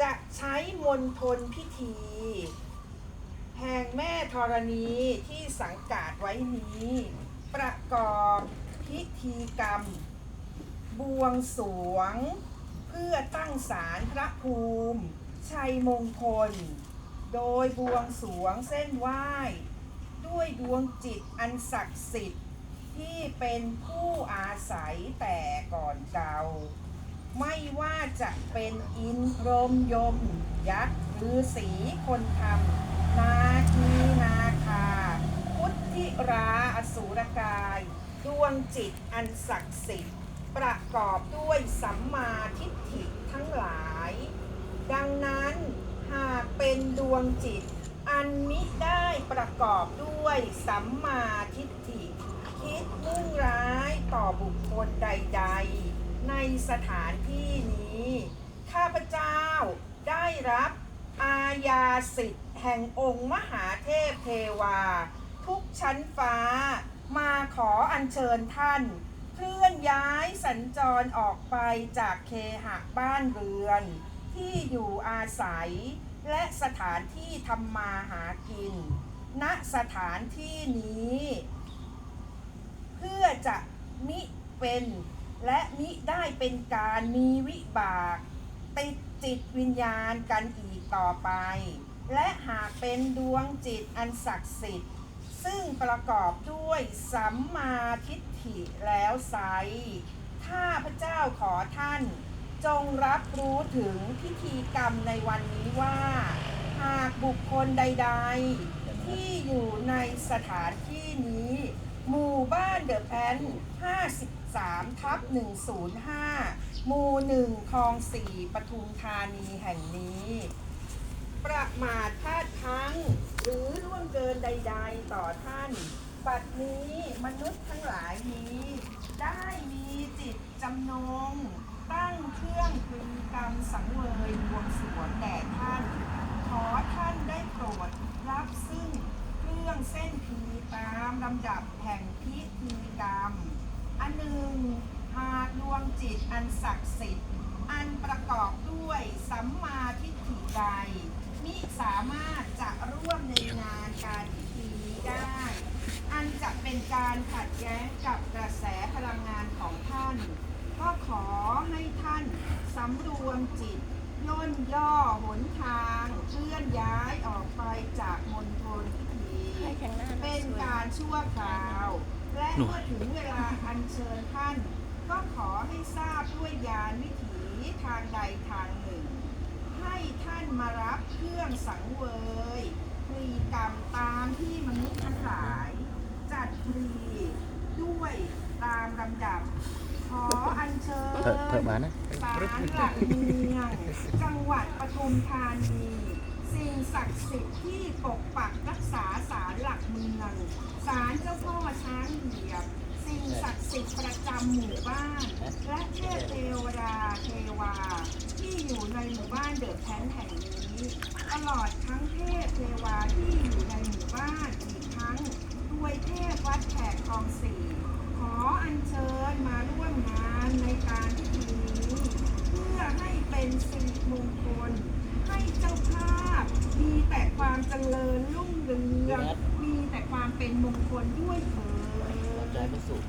จะใช้มนทนพิธี แห่งแม่ธรณีที่สังกาดไว้นี้ ประกอบพิธีกรรม บวงสวง เพื่อตั้งศาลพระภูมิ ชัยมงคล โดยบวงสวงเส้นไหว้ ด้วยดวงจิตอันศักดิ์สิทธิ์ที่เป็นผู้อาศัยแต่ก่อนเก่า ไม่ว่าจะเป็นอินพรมยม ยักษ์หรือสีคนทำนาคีนาคา พุทธิราอสูรกาย ดวงจิตอันศักดิ์สิทธิ์ ประกอบด้วยสัมมาทิฏฐิทั้งหลาย ดังนั้นหากเป็นดวงจิต อันมิได้ประกอบด้วยสัมมาทิฏฐิ คิดมุ่งร้ายต่อบุคคลใด ๆ ในสถานที่นี้ ข้าพเจ้าได้รับอาญาสิทธิ์แห่งองค์มหาเทพเทวา ทุกชั้นฟ้า มาขออัญเชิญท่าน เคลื่อนย้ายสัญจรออกไปจากเคหะบ้านเรือน ที่อยู่อาศัย และสถานที่ทำมาหากิน ณสถานที่นี้ เพื่อจะมิเป็น และมิได้เป็นการมีวิบาก ติดจิตวิญญาณกันอีกต่อไป และหากเป็นดวงจิตอันศักดิ์สิทธิ์ ซึ่งประกอบด้วยสัมมาทิฏฐิแล้วไซร้ข้าพระเจ้าขอท่าน จงรับรู้ถึงพิธีกรรมในวันนี้ว่า หากบุคคลใด ๆ ที่อยู่ในสถานที่นี้ หมู่บ เดอะแพน53 ทับ 105 หมู่หนึ่งคลองสี่ปทุมธานีแห่งนี้ ประมาทพลาดพลั้ง หรือล่วงเกินใดๆต่อท่านบัดนี้มนุษย์ทั้งหลายนี้ ได้มีจิตจำนง ตั้งเครื่องพึงกรรมสังเวยบวงสรวงแด่ท่าน ขอท่านได้โปรดรับซึ่งเครื่องเส้นพีตามลำดับแห่งพิธีกรรม อันหนึ่งหากดวงจิตอันศักดิ์สิทธิ์ อันประกอบด้วยสัมมาทิฏฐิใดมิสามารถจะร่วมในงานการพิธีนี้ได้ อันจะเป็นการขัดแย้งกับกระแสพลังงานของท่าน ก็ขอให้ท่านสำรวมจิตย่นย่อหนทางเคลื่อนย้ายออกไปจากมณฑล ชั่วคราว และเมื่อถึงเวลาอัญเชิญท่าน ก็ขอให้ทราบด้วยยานวิถีทางใดทางหนึ่ง ให้ท่านมารับเครื่องสังเวยพรีกรรมตามที่มนุษย์ทั้งหลาย จัดพรีด้วยตามลำดับ ขออัญเชิญเถอะเถอะมานะ ศาลหลักเมืองจังหวัดปทุมธานีสิ่ง ศักดิ์สิทธิ์ที่ปกปักรักษาศาลหลักเมืองศาลเจ้าพ่อช้างเหยียบ สิ่งศักดิ์สิทธิ์ประจำหมู่บ้าน และเทพเทวดาเทวา ที่อยู่ในหมู่บ้านเดือดแพนแห่งนี้ ตลอดทั้งเทพเทวาที่อยู่ในหมู่บ้านอีกทั้งด้วยเทพวัดแขกคลองสี ขออัญเชิญมาร่วมงานในการพิธีนี้ เพื่อให้เป็นสิริมงคล ให้เจ้าภาพ มี แต่ความเจริญรุ่งเรืองมีแต่ความเป็นมงคลด้วยเถิดใจไม่สุข